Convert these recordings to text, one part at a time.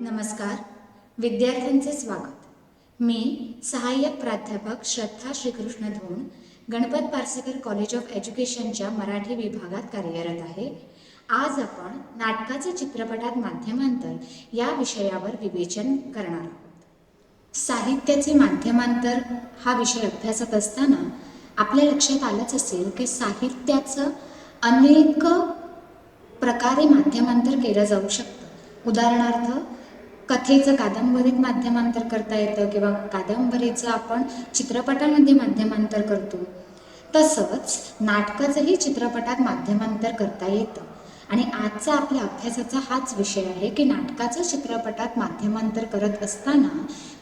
नमस्कार. विद्यार्थ्यांचे स्वागत. मी सहाय्यक प्राध्यापक श्रद्धा श्रीकृष्ण धोंड गणपत पार्सेकर कॉलेज ऑफ एज्युकेशनच्या मराठी विभागात कार्यरत आहे. आज आपण नाटकाचे चित्रपटात माध्यमांतर या विषयावर विवेचन करणार आहोत. साहित्याचे माध्यमांतर हा विषय अभ्यासत असताना आपल्या लक्षात आलंच असेल की साहित्याचं अनेक प्रकारे माध्यमांतर केलं जाऊ शकतं. उदाहरणार्थ कथेचं कादंबरीत माध्यमांतर करता येतं किंवा कादंबरीचं आपण चित्रपटामध्ये माध्यमांतर करतो. तसंच नाटकाचंही चित्रपटात माध्यमांतर करता येतं. आणि आजचा आपल्या अभ्यासाचा हाच विषय आहे की नाटकाचं चित्रपटात माध्यमांतर करत असताना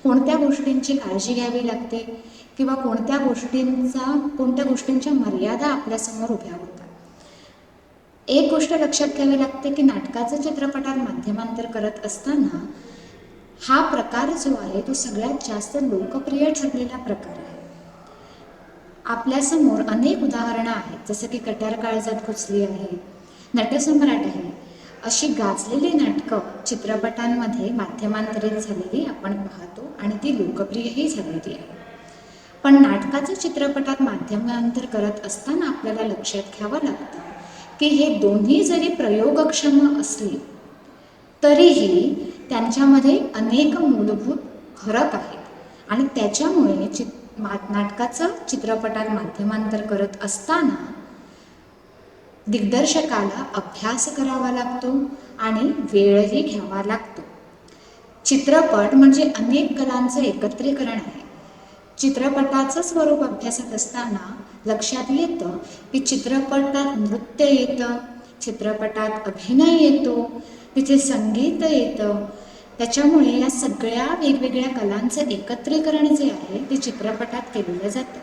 कोणत्या गोष्टींची काळजी घ्यावी लागते? किंवा कोणत्या गोष्टींचा कोणत्या गोष्टींच्या मर्यादा आपल्यासमोर उभ्या होतात? एक गोष्ट लक्षात घ्यावी लागते की नाटकाचं चित्रपटात माध्यमांतर करत असताना हा प्रकार जो आहे तो सगळ्यात जास्त लोकप्रिय ठरलेला प्रकार आहे. आपल्यासमोर अनेक उदाहरणं आहेत जसं की कटार काळजात घुसली आहे नटसम्राट आहे अशी गाजलेली नाटकं चित्रपटांमध्ये माध्यमांतरित झालेली आपण पाहतो आणि ती लोकप्रियही झालेली आहे. पण नाटकाचं चित्रपटात माध्यमांतर करत असताना आपल्याला लक्षात घ्यावं लागतं की हे दोन्ही जरी प्रयोगक्षम असली तरीही त्यांच्यामध्ये अनेक मूलभूत फरक आहेत. आणि त्याच्यामुळे चित मा नाटकाचं चित्रपटात माध्यमांतर करत असताना दिग्दर्शकाला अभ्यास करावा लागतो आणि वेळही घ्यावा लागतो. चित्रपट म्हणजे अनेक कलांचं एकत्रीकरण आहे. चित्रपटाचं स्वरूप अभ्यासत असताना लक्षात येतं की चित्रपटात नृत्य येतं चित्रपटात अभिनय येतो तिथे संगीत येतं. त्याच्यामुळे या सगळ्या वेगवेगळ्या कलांचं एकत्रीकरण जे आहे ते चित्रपटात केलेलं जातं.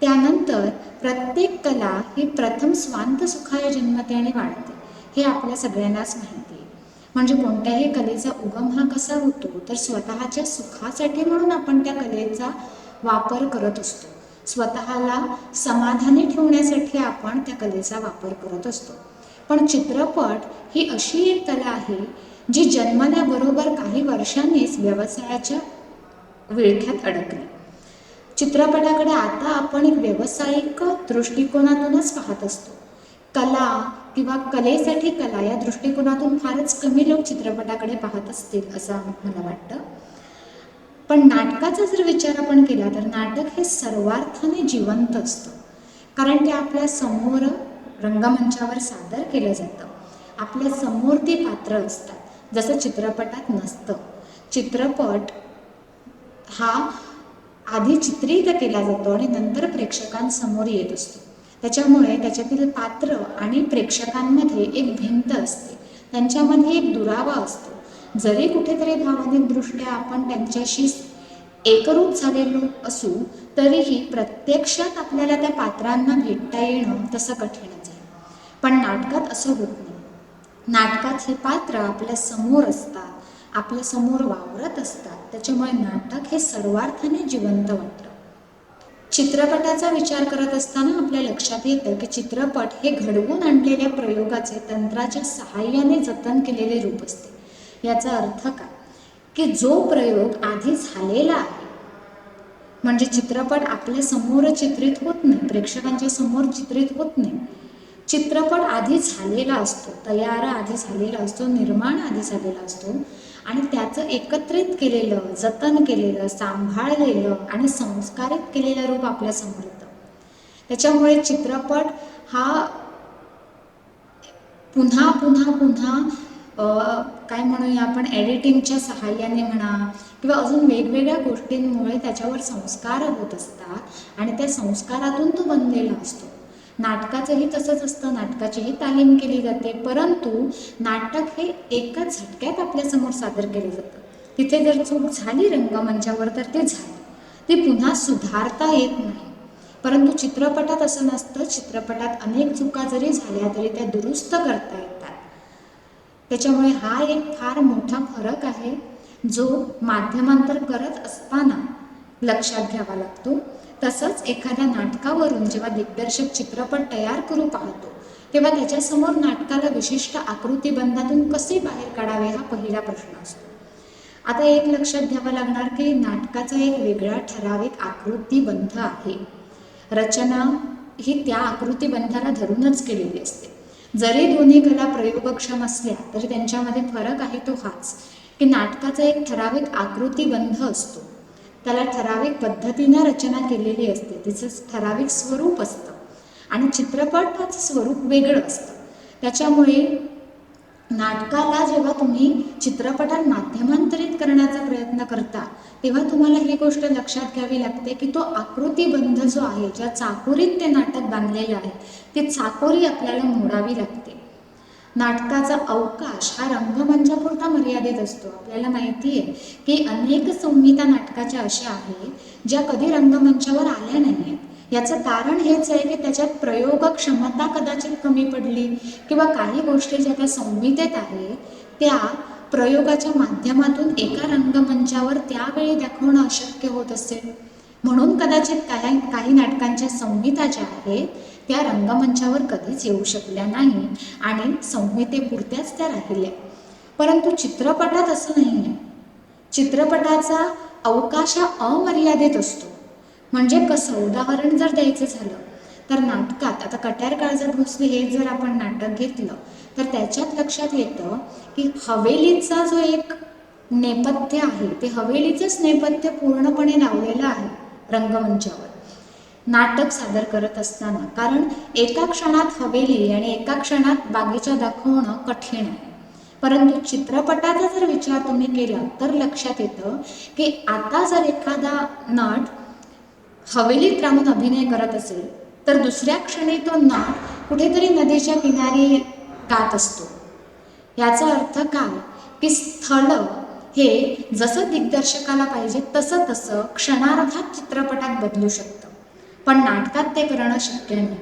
त्यानंतर प्रत्येक कला ही प्रथम स्वांत सुखाय जन्मते आणि वाढते हे आपल्या सगळ्यांनाच माहिती आहे. म्हणजे कोणत्याही कलेचा उगम हा कसा होतो तर स्वतःच्या सुखासाठी म्हणून आपण त्या कलेचा वापर करत असतो. स्वतःला समाधानी ठेवण्यासाठी आपण त्या कलेचा वापर करत असतो. पण चित्रपट ही अशी एक कला आहे जी जन्मल्याबरोबर काही वर्षांनीच व्यवसायाच्या विळख्यात अडकली. चित्रपटाकडे आता आपण एक व्यावसायिक दृष्टिकोनातूनच पाहत असतो. कला किंवा कलेसाठी कला या दृष्टिकोनातून फारच कमी लोक चित्रपटाकडे पाहत असतील असं मला वाटतं. पण नाटकाचा जर विचार आपण केला तर नाटक हे सर्वार्थाने जिवंत असतं. कारण ते आपल्यासमोर रंगमंचावर सादर केलं जातं. आपल्यासमोर ती पात्र असतात. जसं चित्रपटात नसतं. चित्रपट हा आधी चित्रित केला जातो आणि नंतर प्रेक्षकांसमोर येत असतो. त्याच्यामुळे त्याच्यातील पात्र आणि प्रेक्षकांमध्ये एक भिंत असते. त्यांच्यामध्ये एक दुरावा असतो. जरी कुठेतरी भावनिकदृष्ट्या आपण त्यांच्याशी एकरूप झालेलो असू तरीही प्रत्यक्षात आपल्याला त्या पात्रांना भेटता येणं तसं कठीणच आहे. पण नाटकात असं होत नाही. नाटकात हे पात्र आपल्यासमोर असतात आपल्यासमोर वावरत असतात. त्याच्यामुळे नाटक हे सर्वार्थाने जिवंत वाटतं. चित्रपटाचा विचार करत असताना आपल्या लक्षात येतं की चित्रपट हे घडवून आणलेल्या प्रयोगाचे तंत्राच्या सहाय्याने जतन केलेले रूप असते. याचा अर्थ काय? की जो प्रयोग आधी झालेला आहे म्हणजे चित्रपट आपल्यासमोर चित्रित होत नाही प्रेक्षकांच्या समोर चित्रित होत नाही चित्रपट आधी झालेला असतो तयार आधी झालेला असतो निर्माण आधी झालेला असतो आणि त्याचं एकत्रित केलेलं जतन केलेलं सांभाळलेलं आणि संस्कारित केलेलं रूप आपल्यासमोर येतं. त्याच्यामुळे चित्रपट हा पुन्हा पुन्हा पुन्हा काय म्हणूया आपण एडिटिंगच्या सहाय्याने म्हणा किंवा अजून वेगवेगळ्या गोष्टींमुळे त्याच्यावर संस्कार होत असतात आणि त्या संस्कारातून तो बनलेला असतो. नाटकाचंही तसंच असतं नाटकाचीही तालीम केली जाते परंतु नाटक हे एकाच झटक्यात आपल्यासमोर सादर केलं जातं. तिथे जर चूक झाली रंगमंचावर तर ते झालं. ती पुन्हा सुधारता येत नाही. परंतु चित्रपटात असं नसतं चित्रपटात अनेक चुका जरी झाल्या तरी त्या दुरुस्त करता येतात. त्याच्यामुळे हा एक फार मोठा फरक आहे जो माध्यमांतर करत असताना लक्षात घ्यावा लागतो. तसंच एखाद्या नाटकावरून जेव्हा दिग्दर्शक चित्रपट तयार करू पाहतो तेव्हा त्याच्यासमोर नाटकाला विशिष्ट आकृतीबंधातून कसे बाहेर काढावे हा पहिला प्रश्न असतो. आता एक लक्षात घ्यावं लागणार की नाटकाचा एक वेगळा ठराविक आकृतीबंध आहे. रचना ही त्या आकृतीबंधाला धरूनच केलेली असते. जरी दोन्ही कला प्रयोगक्षम असल्या तरी त्यांच्यामध्ये फरक आहे तो हाच की नाटकाचा एक ठराविक आकृतीबंध असतो. त्याला ठराविक पद्धतीनं रचना केलेली असते. तिचं ठराविक स्वरूप असतं. आणि चित्रपटाचं स्वरूप वेगळं असतं. त्याच्यामुळे नाटकाला जेव्हा तुम्ही चित्रपटात माध्यमांतरित करण्याचा प्रयत्न करता तेव्हा तुम्हाला ही गोष्ट लक्षात घ्यावी लागते की तो आकृतीबंध जो आहे ज्या चाकोरीत ते नाटक बांधलेलं आहे ती चाकोरी आपल्याला मोडावी लागते. नाटकाचा अवकाश हा रंगमंचापुरता मर्यादित असतो. आपल्याला माहिती आहे की अनेक संहिता नाटकाच्या अशा आहेत ज्या कधी रंगमंचावर आल्या नाही आहेत याचं कारण हेच आहे की त्याच्यात प्रयोग क्षमता कदाचित कमी पडली किंवा काही गोष्टी ज्या त्या संहितेत आहे त्या प्रयोगाच्या माध्यमातून एका रंगमंचावर त्यावेळी दाखवणं अशक्य होत असेल. म्हणून कदाचित काही काही नाटकांच्या संहिता ज्या आहेत त्या रंगमंचावर कधीच येऊ शकल्या नाही आणि संहितेपुरत्याच त्या राहिल्या. परंतु चित्रपटात असं नाही आहे चित्रपटाचा अवकाश हा अमर्यादित असतो. म्हणजे कसं? उदाहरण जर द्यायचं झालं तर नाटकात आता कट्यार काळजात भोसले हे जर आपण नाटक घेतलं तर त्याच्यात लक्षात येतं की हवेलीचा जो एक नेपथ्य आहे ते हवेलीचंच नेपथ्य पूर्णपणे लावलेलं आहे रंगमंचावर. नाटक सादर करत असताना कारण एका क्षणात हवेली आणि एका क्षणात बागीचा दाखवणं कठीण आहे. परंतु चित्रपटाचा जर विचार तुम्ही केला तर लक्षात येतं की आता जर एखादा नट हवेलीत राहून अभिनय करत असेल तर दुसऱ्या क्षणी तो ना कुठेतरी नदीच्या किनारी गात असतो. याचा अर्थ काय? की स्थळ हे जसं दिग्दर्शकाला पाहिजे तसं तसं क्षणार्धात चित्रपटात बदलू शकतं. पण नाटकात ते करणं शक्य नाही.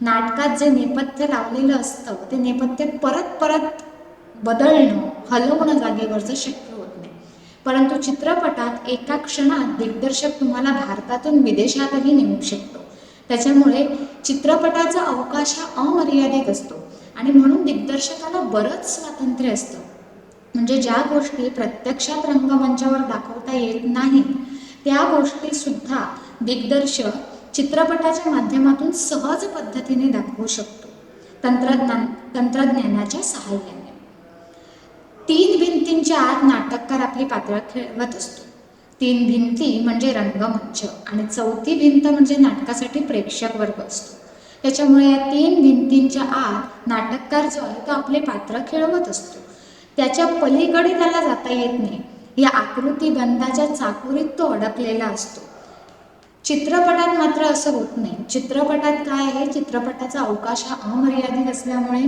नाटकात जे नेपथ्य लावलेलं असतं ते नेपथ्य परत परत बदलणं हलवणं जागेवरचं शक्य परंतु चित्रपटात एका क्षणात दिग्दर्शक तुम्हाला भारतातून विदेशातही नेऊ शकतो. त्याच्यामुळे चित्रपटाचा अवकाश हा अमर्यादित असतो आणि म्हणून दिग्दर्शकाला बरंच स्वातंत्र्य असतं. म्हणजे ज्या गोष्टी प्रत्यक्षात रंगमंचावर दाखवता येत नाहीत त्या गोष्टीसुद्धा दिग्दर्शक चित्रपटाच्या माध्यमातून सहज पद्धतीने दाखवू शकतो. तंत्रज्ञान तंत्रज्ञानाच्या सहाय्याने. तीन भिंतींच्या आत नाटककार आपली पात्र खेळवत असतो. तीन भिंती म्हणजे रंगमंच आणि चौथी भिंत म्हणजे नाटकासाठी प्रेक्षक वर्ग असतो. त्याच्यामुळे या तीन भिंतींच्या आत नाटककार जो आहे तो आपले पात्र खेळवत असतो. त्याच्या पलीकडे त्याला जाता येत नाही. या आकृती बंधाच्या चाकुरीत तो अडकलेला असतो. चित्रपटात मात्र असं होत नाही. चित्रपटात काय आहे? चित्रपटाचा अवकाश हा अमर्यादित असल्यामुळे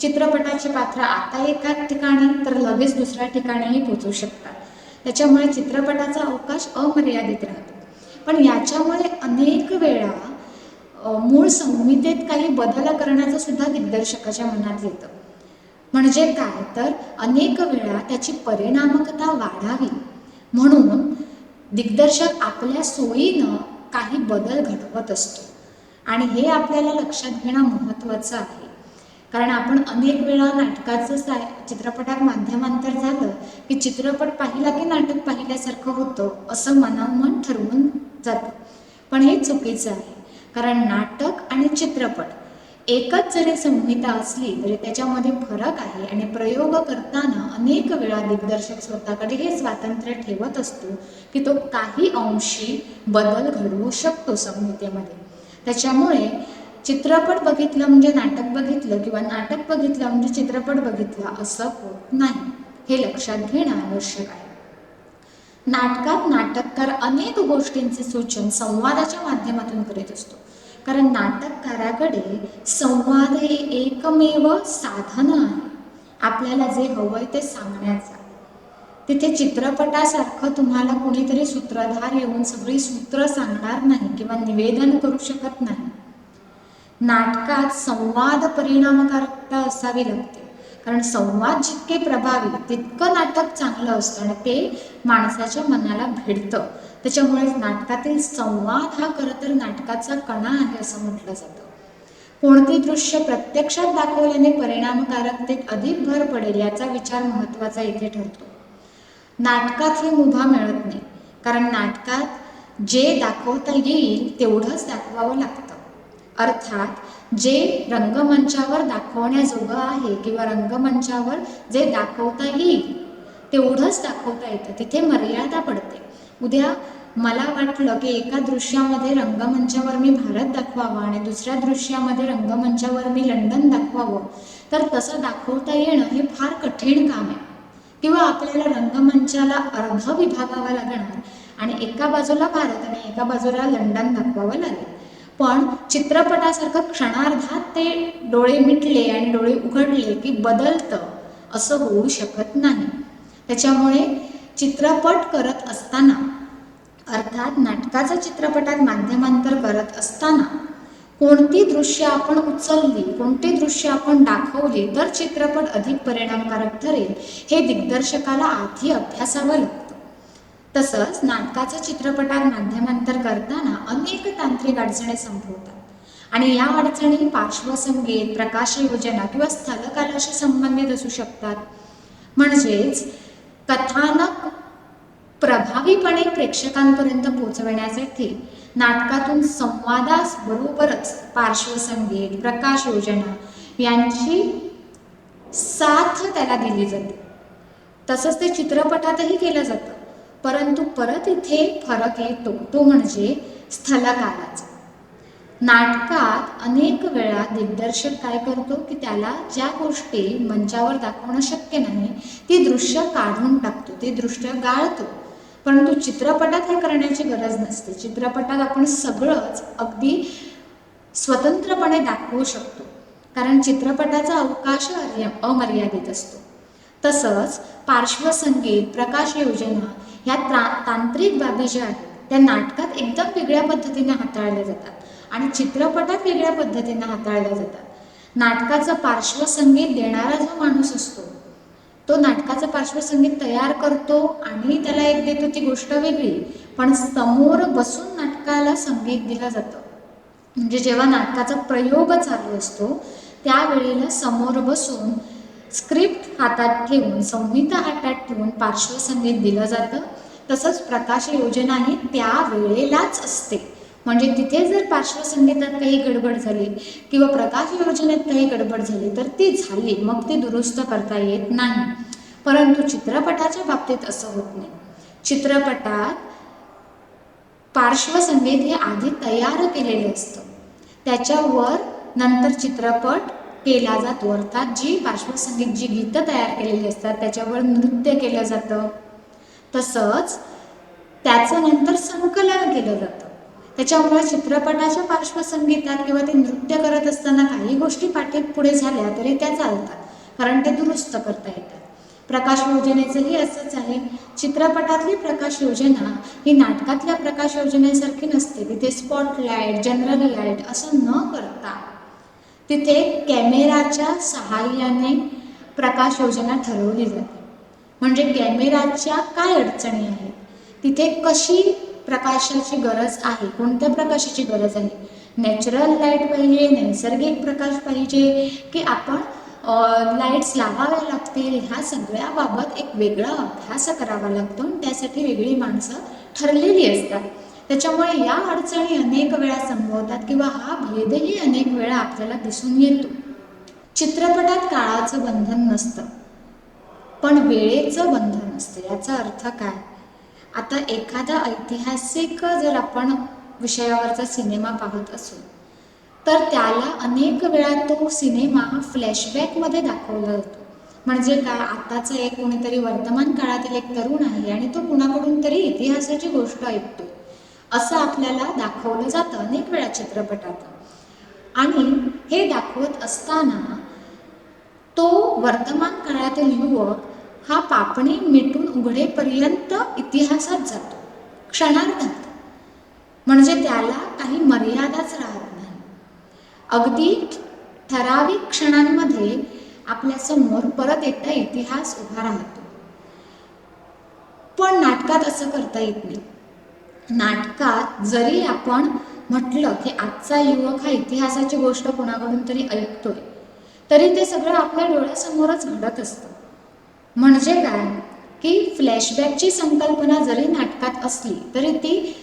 चित्रपटाची पात्र आता एका ठिकाणी तर लगेच दुसऱ्या ठिकाणीही पोचू शकतात. त्याच्यामुळे चित्रपटाचा अवकाश अमर्यादित राहतो. पण याच्यामुळे अनेक वेळा मूळ संहितेत काही बदल करण्याचं सुद्धा दिग्दर्शकाच्या मनात येतं. म्हणजे काय? तर अनेक वेळा त्याची परिणामकता वाढावी. म्हणून दिग्दर्शक आपल्या सोयीनं काही बदल घडवत असतो. आणि हे आपल्याला लक्षात घेणं महत्त्वाचं आहे. कारण आपण अनेक वेळा नाटकाचं सा चित्रपटात माध्यमांतर झालं की चित्रपट पाहिला की नाटक पाहिल्यासारखं होतं असं मनामन ठरवून जातं. पण हे चुकीचं आहे. कारण नाटक आणि चित्रपट एकच जरी संहिता असली तरी त्याच्यामध्ये फरक आहे आणि प्रयोग करताना अनेक वेळा दिग्दर्शक स्वतःकडे हे स्वातंत्र्य ठेवत असतो की तो काही अंशी बदल घडवू शकतो संहितेमध्ये. त्याच्यामुळे चित्रपट बघितलं म्हणजे नाटक बघितलं किंवा नाटक बघितलं म्हणजे चित्रपट बघितला असं होत नाही. हे लक्षात घेणं आवश्यक आहे. नाटकात नाटककार अनेक गोष्टींचे सूचन संवादाच्या माध्यमातून करीत असतो. कारण नाटककाराकडे संवाद हे एकमेव साधन आहे. आपल्याला जे हवंय ते सांगण्याचं तिथे चित्रपटासारखं तुम्हाला कुणीतरी सूत्रधार येऊन सगळी सूत्र सांगणार नाही किंवा निवेदन करू शकत नाही. नाटकात संवाद परिणामकारकता असावी लागते. कारण संवाद जितके प्रभावी तितकं नाटक चांगलं असतं आणि ते माणसाच्या मनाला भिडतं. त्याच्यामुळे नाटकातील संवाद हा खरं तर नाटकाचा कणा आहे असं म्हटलं जातं. कोणते दृश्य प्रत्यक्षात दाखवल्याने परिणामकारकतेत अधिक भर पडेल याचा विचार महत्त्वाचा इथे ठरतो. नाटकात ही मुभा मिळत नाही. कारण नाटकात जे दाखवता येईल तेवढंच दाखवावं लागतं. अर्थात जे रंगमंचावर दाखवण्याजोगं आहे किंवा रंगमंचावर जे दाखवता येईल तेवढंच दाखवता येतं तिथे मर्यादा पडते. उद्या मला वाटलं की एका दृश्यामध्ये रंगमंचावर मी भारत दाखवावा आणि दुसऱ्या दृश्यामध्ये रंगमंचावर मी लंडन दाखवावं तर तसं दाखवता येणं हे फार कठीण काम आहे. किंवा आपल्याला रंगमंचाला अर्ध विभागावा लागणार आणि एका बाजूला भारत आणि एका बाजूला लंडन दाखवावं लागेल. पण चित्रपटासारखं क्षणार्धात ते डोळे मिटले आणि डोळे उघडले की बदलतं असं होऊ शकत नाही. त्याच्यामुळे चित्रपट करत असताना अर्थात नाटकाचं चित्रपटात माध्यमांतर करत असताना कोणती दृश्य आपण उचलली कोणती दृश्य आपण दाखवली तर चित्रपट अधिक परिणामकारक ठरेल हे दिग्दर्शकाला आधी अभ्यासावं लागतं. तसंच नाटकाचं चित्रपटात माध्यमांतर करताना अनेक तांत्रिक अडचणी संभवतात. आणि या अडचणी पार्श्वसंगीत प्रकाशयोजना किंवा स्थलकालाशी संबंधित असू शकतात. म्हणजेच कथानक प्रभावीपणे प्रेक्षकांपर्यंत पोहोचवण्यासाठी नाटकातून संवादास बरोबरच पार्श्वसंगीत प्रकाशयोजना यांची साथ त्याला दिली जाते. तसंच ते चित्रपटातही केलं जातं. परंतु परत इथे फरक येतो. तो म्हणजे स्थलकालाचा नाटकात अनेक वेळा दिग्दर्शक काय करतो की त्याला ज्या गोष्टी मंचावर दाखवणं शक्य नाही ती दृश्य काढून टाकतो ते दृश्य गाळतो. परंतु चित्रपटात हे करण्याची गरज नसते. चित्रपटात आपण सगळंच अगदी स्वतंत्रपणे दाखवू शकतो. कारण चित्रपटाचा अवकाश अर्य अमर्यादित असतो. तसंच पार्श्वसंगीत प्रकाश योजना ह्या ता तांत्रिक बाबी ज्या आहेत त्या नाटकात एकदम वेगळ्या पद्धतीने हाताळल्या जातात आणि चित्रपटात वेगळ्या पद्धतीने हाताळल्या जातात. नाटकाचं पार्श्वसंगीत देणारा जो माणूस असतो तो नाटकाचं पार्श्वसंगीत तयार करतो आणि त्याला एक देतो ती गोष्ट वेगळी पण समोर बसून नाटकाला संगीत दिलं जातं. म्हणजे जेव्हा नाटकाचा प्रयोग चालू असतो त्यावेळेला समोर बसून स्क्रिप्ट हातात ठेवून संहिता हातात ठेवून पार्श्वसंगीत दिलं जातं. तसंच प्रकाश योजना ही त्या वेळेलाच असते. म्हणजे तिथे जर पार्श्वसंगीतात काही गडबड झाली किंवा प्रकाश योजनेत काही गडबड झाली तर ती झाली. मग ती दुरुस्त करता येत नाही. परंतु चित्रपटाच्या बाबतीत असं होत नाही. चित्रपटात पार्श्वसंगीत हे आधी तयार केलेले असतं. त्याच्यावर नंतर चित्रपट केला जातो. अर्थात जी पार्श्वसंगीत जी गीतं तयार केलेली असतात त्याच्यावर नृत्य केलं जातं. तसंच त्याचं नंतर संकलन केलं जातं. त्याच्यामुळे चित्रपटाच्या पार्श्वसंगीतात किंवा ते नृत्य करत असताना काही गोष्टी पाठीत पुढे झाल्या तरी त्या चालतात कारण ते दुरुस्त करता येतात. प्रकाश योजनेचंही असंच आहे. चित्रपटातली प्रकाश योजना ही नाटकातल्या प्रकाश योजनेसारखी नसते. तिथे स्पॉटलाईट जनरल लाइट असं न करता तिथे कॅमेराच्या सहाय्याने प्रकाश योजना ठरवली जाते. म्हणजे कॅमेराच्या काय अडचणी आहेत? तिथे कशी प्रकाशाची गरज आहे? कोणत्या प्रकाशाची गरज आहे? नॅचरल लाइट पाहिजे नैसर्गिक प्रकाश पाहिजे की आपण लाईट्स लावाव्या लागतील? ह्या सगळ्याबाबत एक वेगळा अभ्यास करावा लागतो आणि त्यासाठी वेगळी माणसं ठरलेली असतात. त्याच्यामुळे या अडचणी अनेक वेळा संभवतात किंवा हा भेदही अनेक वेळा आपल्याला दिसून येतो. चित्रपटात काळाचं बंधन नसतं. पण वेळेचं बंधन असतं. याचा अर्थ काय? आता एखादा ऐतिहासिक जर आपण विषयावरचा सिनेमा पाहत असू तर त्याला अनेक वेळा तो सिनेमा हा फ्लॅशबॅकमध्ये दाखवला जातो. म्हणजे काय? आताचा एक कोणीतरी वर्तमान काळातील एक तरुण आहे आणि तो कुणाकडून तरी इतिहासाची गोष्ट ऐकतो असं आपल्याला दाखवलं जातं अनेक वेळा चित्रपटात. आणि हे दाखवत असताना तो वर्तमान काळातील युवक हा पापणी मिटून उघडेपर्यंत इतिहासात जातो. क्षणार्धात. म्हणजे त्याला काही मर्यादाच राहत नाही. अगदी ठराविक क्षणांमध्ये आपल्यासमोर परत एकदा इतिहास उभा राहतो. पण नाटकात असं करता येत नाही. नाटकात जरी आपण म्हटलं की आजचा युवक हा इतिहासाची गोष्ट कोणाकडून तरी ऐकतोय तरी ते सगळं आपल्या डोळ्यासमोरच घडत असतं. म्हणजे काय? की फ्लॅशबॅकची संकल्पना जरी नाटकात असली तरी ती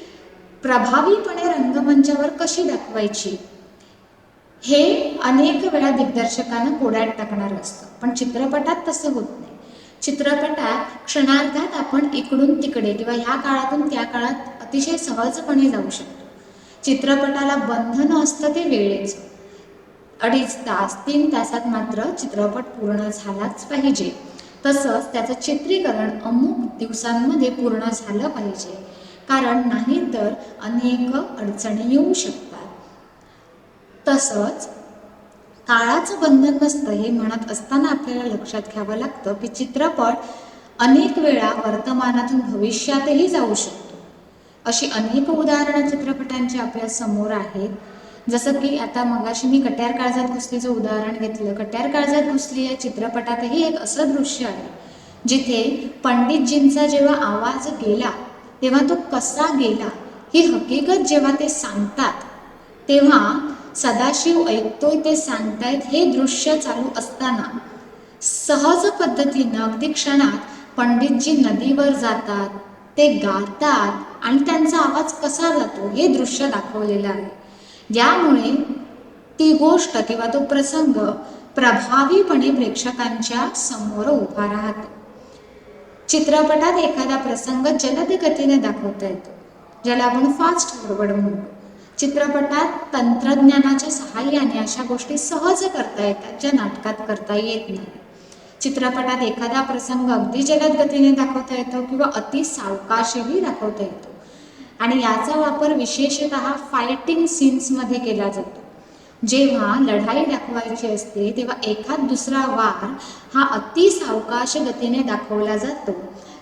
प्रभावीपणे रंगमंचावर कशी दाखवायची? हे अनेक वेळा दिग्दर्शकानं कोड्यात टाकणारं असतं. पण चित्रपटात तसं होत नाही. चित्रपटात क्षणार्धात आपण इकडून तिकडे किंवा ह्या काळातून त्या काळात अतिशय सहजपणे जाऊ शकतो. चित्रपटाला बंधन असतं ते वेळेचं. अडीच तास तीन तासात मात्र चित्रपट पूर्ण झालाच पाहिजे. तसंच त्याचं चित्रीकरण अमुक दिवसांमध्ये पूर्ण झालं पाहिजे. कारण नाही तर अनेक अडचणी येऊ शकतात. तसंच काळाचं बंधन नसतं हे म्हणत असताना आपल्याला लक्षात घ्यावं लागतं की चित्रपट अनेक वेळा वर्तमानातून भविष्यातही जाऊ शकतो. अशी अनेक उदाहरणं चित्रपटांची आपल्यासमोर आहेत. जसं की आता मगाशी मी कट्यार काळजात घुसलीचं उदाहरण घेतलं. कट्यार काळजात घुसली या चित्रपटातही एक असं दृश्य आहे जिथे पंडितजींचा जेव्हा आवाज गेला तेव्हा तो कसा गेला ही हकीकत जेव्हा ते सांगतात तेव्हा सदाशिव ऐकतोय ते सांगतायत हे दृश्य चालू असताना. सहज पद्धतीनं अगदी क्षणात पंडितजी नदीवर जातात ते गातात आणि त्यांचा आवाज कसा जातो हे दृश्य दाखवलेलं आहे. यामुळे ती गोष्ट किंवा तो प्रसंग प्रभावीपणे प्रेक्षकांच्या समोर उभा राहतो. चित्रपटात एखादा प्रसंग जलद गतीने दाखवता येतो ज्याला आपण फास्ट फॉरवर्ड म्हणतो. चित्रपटात तंत्रज्ञानाच्या सहाय्याने अशा गोष्टी सहज करता येतात ज्या नाटकात करता येत नाही. चित्रपटात एखादा प्रसंग अगदी जलद गतीने दाखवता येतो किंवा अति सावकाशही दाखवता येतो. आणि याचा वापर विशेषत फायटिंग सीन्समध्ये केला जातो. जेव्हा लढाई दाखवायची असते तेव्हा एखाद दुसरा वार हा अति सावकाश गतीने दाखवला जातो.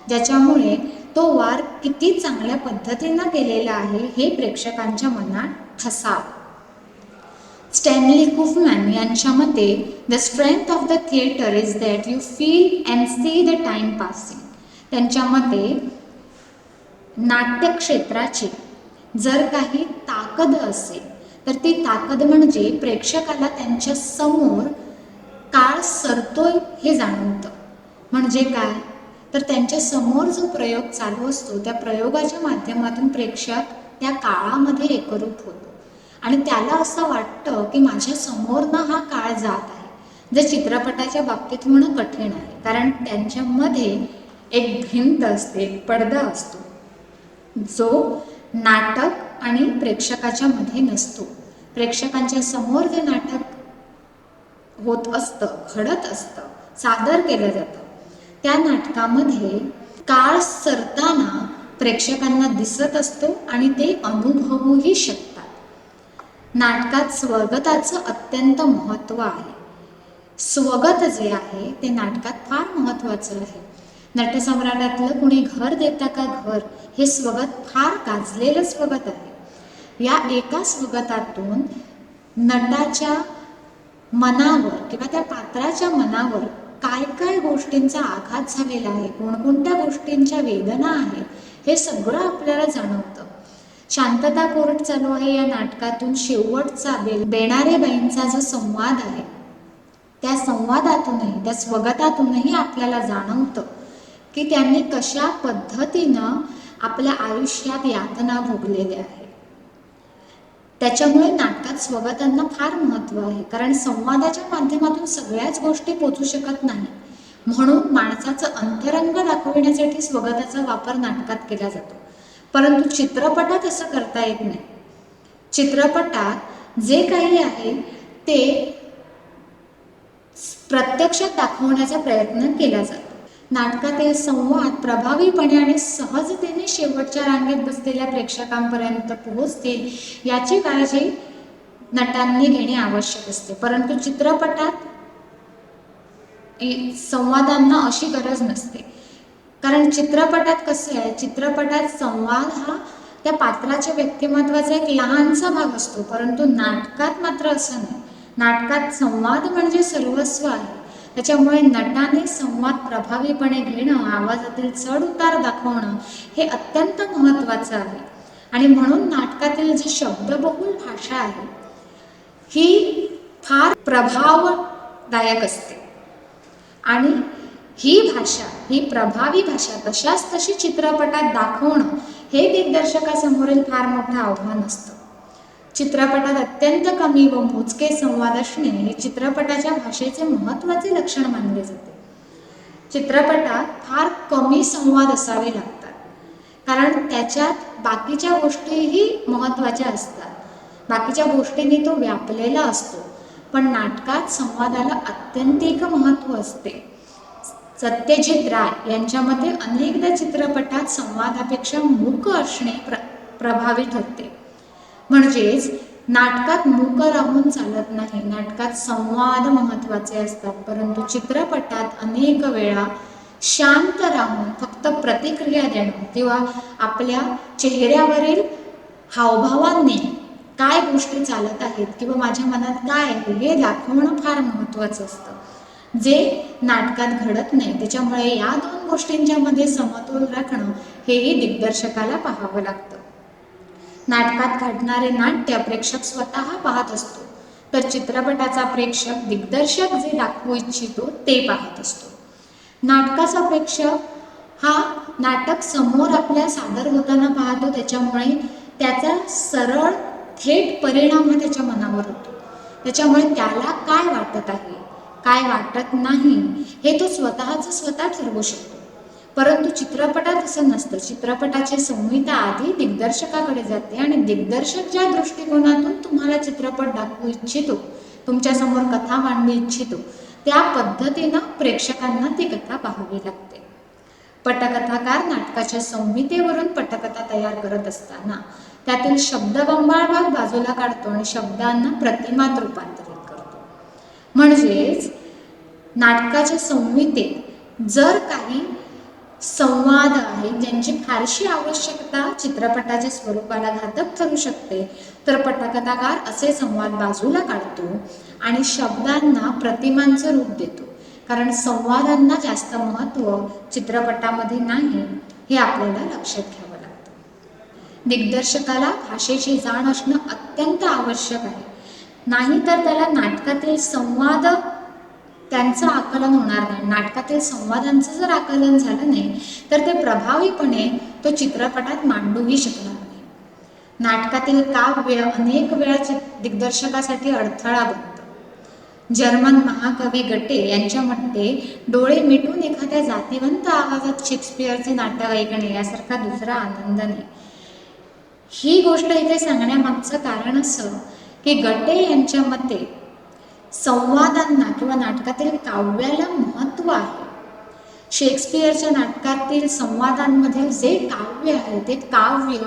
ज्याच्यामुळे तो वार किती चांगल्या पद्धतीनं केलेला आहे हे प्रेक्षकांच्या मनात ठसावं. स्टॅनली कुफमॅन यांच्या मते the strength of the theatre is that you feel and see the time passing त्यांच्या मते नाट्यक्षेत्राची. जर काही ताकद असेल तर ती ताकद म्हणजे प्रेक्षकाला त्यांच्यासमोर काळ सरतोय हे जाणवतं. म्हणजे काय? तर त्यांच्यासमोर जो प्रयोग चालू असतो त्या प्रयोगाच्या माध्यमातून प्रेक्षक त्या काळामध्ये एकरूप होतो. आणि त्याला असं वाटतं की माझ्या समोरनं हा काळ जात आहे. जे चित्रपटाच्या बाबतीत होणं कठीण आहे. कारण त्यांच्यामध्ये एक भिंत असते एक पडदा असतो. जो नाटक आणि प्रेक्षकाच्या मध्ये नसतो. प्रेक्षकांच्या समोर जे नाटक होत असतं घडत असतं सादर केलं जातं त्या नाटकामध्ये काळ सरताना प्रेक्षकांना दिसत असतो आणि ते अनुभवूही शकतात. नाटकात स्वगताचं अत्यंत महत्त्व आहे. स्वगत जे आहे ते नाटकात फार महत्त्वाचं आहे. नटसम्राटातलं कुणी घर देता का घर? हे स्वगत फार गाजलेलं स्वगत आहे. या एका स्वगतातून नटाच्या मनावर किंवा त्या पात्राच्या मनावर काय काय गोष्टींचा आघात झालेला आहे? कोणकोणत्या गोष्टींच्या वेदना आहेत? हे सगळं आपल्याला जाणवतं. शांतता कोर्ट चालू आहे या नाटकातून. शेवटचा बे बेणारे बाईंचा जो संवाद आहे त्या संवादातूनही त्या स्वगतातूनही आपल्याला जाणवतं. की त्यांनी कशा पद्धतीनं आपल्या आयुष्यात यातना भोगलेल्या आहे त्याच्यामुळे नाटकात स्वगतांना फार महत्त्व आहे. कारण संवादाच्या माध्यमातून सगळ्याच गोष्टी पोचू शकत नाही. म्हणून माणसाचं अंतरंग दाखविण्यासाठी स्वगताचा वापर नाटकात केला जातो. परंतु चित्रपटात असं करता येत नाही. चित्रपटात जे काही आहे ते प्रत्यक्षात दाखवण्याचा प्रयत्न केला जातो. नाटकातील संवाद प्रभावीपणे आणि सहजतेने शेवटच्या रांगेत बसलेल्या प्रेक्षकांपर्यंत पोहोचतील याची काळजी नटांनी घेणे आवश्यक असते. परंतु चित्रपटात संवादांना अशी गरज नसते. कारण चित्रपटात कसं आहे चित्रपटात संवाद हा त्या पात्राच्या व्यक्तिमत्वाचा एक लहानसा भाग असतो. परंतु नाटकात मात्र असं नाही. नाटकात संवाद म्हणजे सर्वस्व आहे. त्याच्यामुळे नटाने संवाद प्रभावीपणे घेणं आवाजातील चढ उतार दाखवणं हे अत्यंत महत्त्वाचं आहे. आणि म्हणून नाटकातील जी शब्दबहुल भाषा आहे ही फार प्रभावदायक असते. आणि ही भाषा ही प्रभावी भाषा तशाच तशी चित्रपटात दाखवणं हे दिग्दर्शकासमोरील फार मोठं आव्हान असतं. चित्रपटात अत्यंत कमी व मोजके संवाद असणे हे चित्रपटाच्या भाषेचे महत्त्वाचे लक्षण मानले जाते. चित्रपटात फार कमी संवाद असावे लागतात. कारण त्याच्यात बाकीच्या गोष्टीही महत्त्वाच्या असतात. बाकीच्या गोष्टींनी तो व्यापलेला असतो. पण नाटकात संवादाला अत्यंतिक महत्त्व असते. सत्यजित राय यांच्या मते अनेकदा चित्रपटात संवादापेक्षा मूक असणे प्र प्रभावी ठरते म्हणजेच नाटकात मूक राहून चालत नाही. नाटकात संवाद महत्त्वाचे असतात. परंतु चित्रपटात अनेक वेळा शांत राहून फक्त प्रतिक्रिया देणं किंवा आपल्या चेहऱ्यावरील हावभावांनी काय गोष्टी चालत आहेत किंवा माझ्या मनात काय आहे हे दाखवणं फार महत्त्वाचं असतं. जे नाटकात घडत नाही त्याच्यामुळे या दोन गोष्टींच्यामध्ये समतोल राखणं हेही दिग्दर्शकाला पाहावं लागतं. नाटकात घडणारे नाट्य प्रेक्षक स्वतः पाहत असतो. तर चित्रपटाचा प्रेक्षक दिग्दर्शक जे दाखवू इच्छितो ते पाहत असतो. नाटकाचा प्रेक्षक हा नाटक समोर आपल्या सादर होताना पाहतो त्याच्यामुळे त्याचा सरळ थेट परिणाम हा त्याच्या मनावर होतो. त्याच्यामुळे त्याला काय वाटत आहे काय वाटत नाही हे तो स्वतःच स्वतः ठरवू शकतो. परंतु चित्रपटात असं नसतं. चित्रपटाची संहिता आधी दिग्दर्शकाकडे जाते आणि दिग्दर्शक ज्या दृष्टिकोनातून तुम्हाला चित्रपट दाखवू इच्छितो तुमच्यासमोर कथा मांडू इच्छितो त्या पद्धतीनं प्रेक्षकांना ती कथा पाहावी लागते. पटकथाकार नाटकाच्या संहितेवरून पटकथा तयार करत असताना त्यातील शब्दबंबाळ भाग बाजूला काढतो आणि शब्दांना प्रतिमात रूपांतरित करतो. म्हणजेच नाटकाच्या संहितेत जर काही संवाद आहे ज्यांची फारशी आवश्यकता चित्रपटाच्या स्वरूपाला घातक ठरू शकते. तर पटकथाकार असे संवाद बाजूला काढतो आणि शब्दांना प्रतिमांचं रूप देतो. कारण संवादांना जास्त महत्त्व चित्रपटामध्ये नाही हे आपल्याला लक्षात घ्यावं लागतं. दिग्दर्शकाला भाषेची जाण असणं अत्यंत आवश्यक आहे. नाही तर त्याला नाटकातील संवाद त्यांचं आकलन होणार नाही. नाटकातील संवादांचं जर आकलन झालं नाही तर ते प्रभावीपणे तो चित्रपटात मांडूही शकणार नाही. नाटकातील काव्य अनेक वेळा दिग्दर्शकासाठी अडथळा बनतं. जर्मन महाकवी गटे यांच्या मते डोळे मिटून एखाद्या जातिवंत आवाजात शेक्सपियरचे नाटक ऐकणे यासारखा दुसरा आनंद नाही. ही गोष्ट इथे सांगण्यामागचं कारण असं की गटे यांच्या मते संवादांना किंवा नाटकातील काव्याला महत्त्व आहे. शेक्सपियरच्या नाटकातील संवादांमधील जे काव्य आहे ते काव्य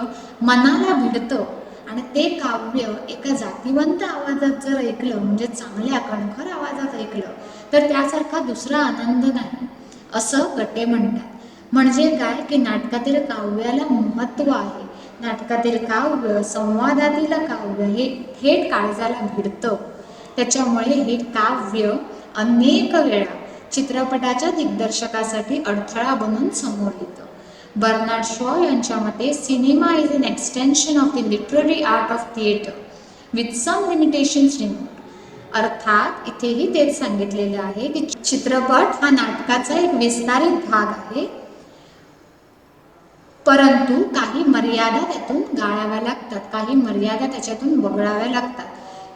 मनाला भिडतं आणि ते काव्य एका जातिवंत आवाजात जर ऐकलं म्हणजे चांगल्या कणखर आवाजात ऐकलं तर त्यासारखा दुसरा आनंद नाही असं गटे म्हणतात. म्हणजे काय की नाटकातील काव्याला महत्त्व आहे. नाटकातील काव्य संवादातील काव्य हे थेट काळजाला भिडतं. त्याच्यामुळे हे काव्य अनेक वेळा चित्रपटाच्या दिग्दर्शकासाठी अडथळा बनून समोर येतं. बर्नार्ड शॉ यांच्या मते cinema is an extension of the literary art of theatre with some limitations remote अर्थात इथेही तेच सांगितलेलं आहे की चित्रपट हा नाटकाचा एक विस्तारित भाग आहे. परंतु काही मर्यादा त्यातून गाळाव्या लागतात काही मर्यादा त्याच्यातून वगळाव्या लागतात.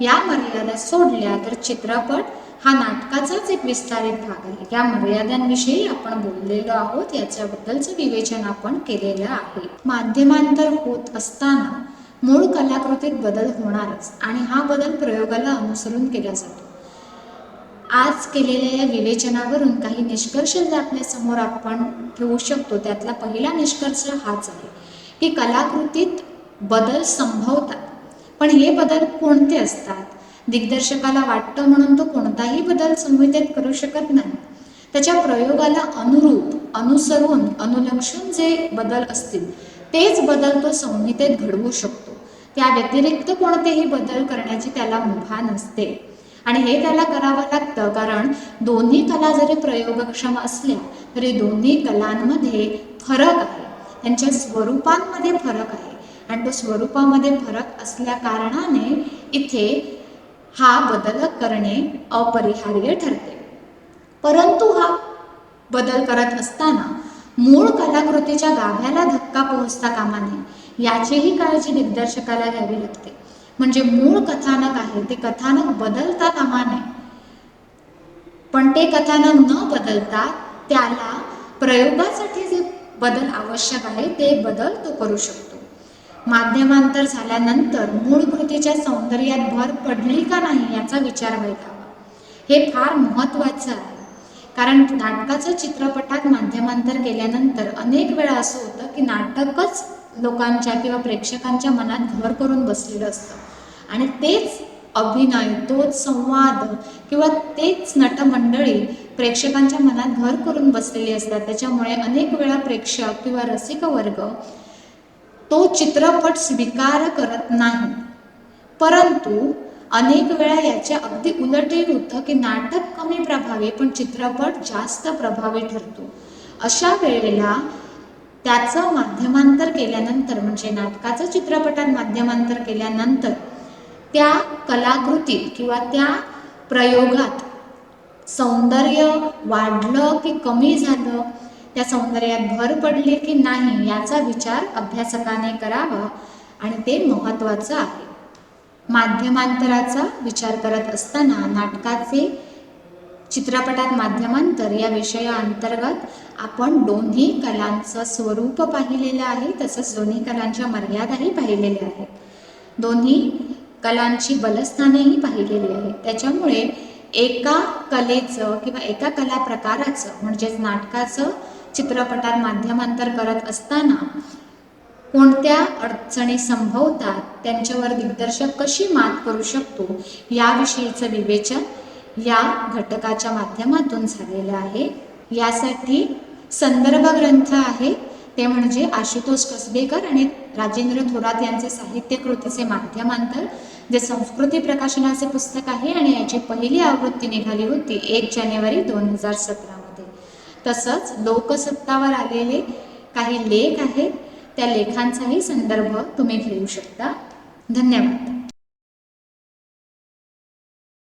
या मर्यादा सोडल्या तर चित्रपट हा नाटकाचाच एक विस्तारित भाग आहे. या मर्यादांविषयी आपण बोललेलो आहोत. याच्याबद्दलचं विवेचन आपण केलेलं आहे. माध्यमांतर होत असताना मूळ कलाकृतीत बदल होणारच आणि हा बदल प्रयोगाला अनुसरून केला जातो. आज केलेल्या या विवेचनावरून काही निष्कर्ष जे आपल्यासमोर आपण ठेवू शकतो त्यातला पहिला निष्कर्ष हाच आहे की कलाकृतीत बदल संभवतात. पण हे बदल कोणते असतात? दिग्दर्शकाला वाटतं म्हणून तो कोणताही बदल संहितेत करू शकत नाही. त्याच्या प्रयोगाला अनुरूप अनुसरून अनुलक्षून जे बदल असतील तेच बदल तो संहितेत घडवू शकतो. त्या व्यतिरिक्त कोणतेही बदल करण्याची त्याला मुभा नसते. आणि हे त्याला करावं लागतं कारण दोन्ही कला जरी प्रयोगक्षम असल्या तरी दोन्ही कलांमध्ये फरक आहे. त्यांच्या स्वरूपांमध्ये फरक आहे. आणि तो स्वरूपामध्ये फरक असल्या कारणाने इथे हा बदल करणे अपरिहार्य ठरते. परंतु हा बदल करत असताना मूळ कलाकृतीच्या गाभ्याला धक्का पोहोचता कामा नये याचीही काळजी दिग्दर्शकाला घ्यावी लागते. म्हणजे मूळ कथानक आहे ते कथानक बदलता कामा नये. पण ते कथानक न बदलता त्याला प्रयोगासाठी जे बदल आवश्यक आहे ते बदल तो करू शकतो. माध्यमांतर झाल्यानंतर मूळ कृतीच्या सौंदर्यात भर पडली का नाही याचा विचार बैठावा हे फार महत्त्वाचं आहे. कारण नाटकाचं चित्रपटात माध्यमांतर केल्यानंतर अनेक वेळा असं होतं की नाटकच लोकांच्या किंवा प्रेक्षकांच्या मनात घर करून बसलेलं असतं. आणि तेच अभिनय तोच संवाद किंवा तेच नटमंडळी प्रेक्षकांच्या मनात घर करून बसलेली असतात. त्याच्यामुळे अनेक वेळा प्रेक्षक किंवा रसिक वर्ग तो चित्रपट स्वीकार करत नाही. परंतु अनेक वेळा याच्या अगदी उलटही होतं की नाटक कमी प्रभावी पण चित्रपट जास्त प्रभावी ठरतो. अशा वेळेला त्याचं माध्यमांतर केल्यानंतर म्हणजे नाटकाचं चित्रपटात माध्यमांतर केल्यानंतर त्या कलाकृतीत किंवा त्या प्रयोगात सौंदर्य वाढलं की कमी झालं त्या सौंदर्यात भर पडली की नाही याचा विचार अभ्यासकाने करावा आणि ते महत्त्वाचं आहे. माध्यमांतराचा विचार करत असताना नाटकाचे चित्रपटात माध्यमांतर या विषयाअंतर्गत आपण दोन्ही कलांचं स्वरूप पाहिलेलं आहे तसंच दोन्ही कलांच्या मर्यादाही पाहिलेल्या आहेत. दोन्ही कलांची बलस्थानेही पाहिलेली आहेत त्याच्यामुळे एका कलेचं किंवा एका कला प्रकाराचं म्हणजेच नाटकाचं चित्रपटात माध्यमांतर करत असताना कोणत्या अडचणी संभवतात त्यांच्यावर दिग्दर्शक कशी मात करू शकतो याविषयीचं विवेचन या घटकाच्या माध्यमातून झालेलं आहे. यासाठी संदर्भ ग्रंथ आहे ते म्हणजे आशुतोष कसबेकर आणि राजेंद्र थोरात यांचे साहित्य कृतीचे माध्यमांतर जे संस्कृती प्रकाशनाचे पुस्तक आहे आणि याची पहिली आवृत्ती निघाली होती एक जानेवारी दोन हजार सतरा. तसंच लोकसत्तावर आलेले काही लेख आहेत. त्या लेखांचाही संदर्भ तुम्ही घेऊ शकता. धन्यवाद.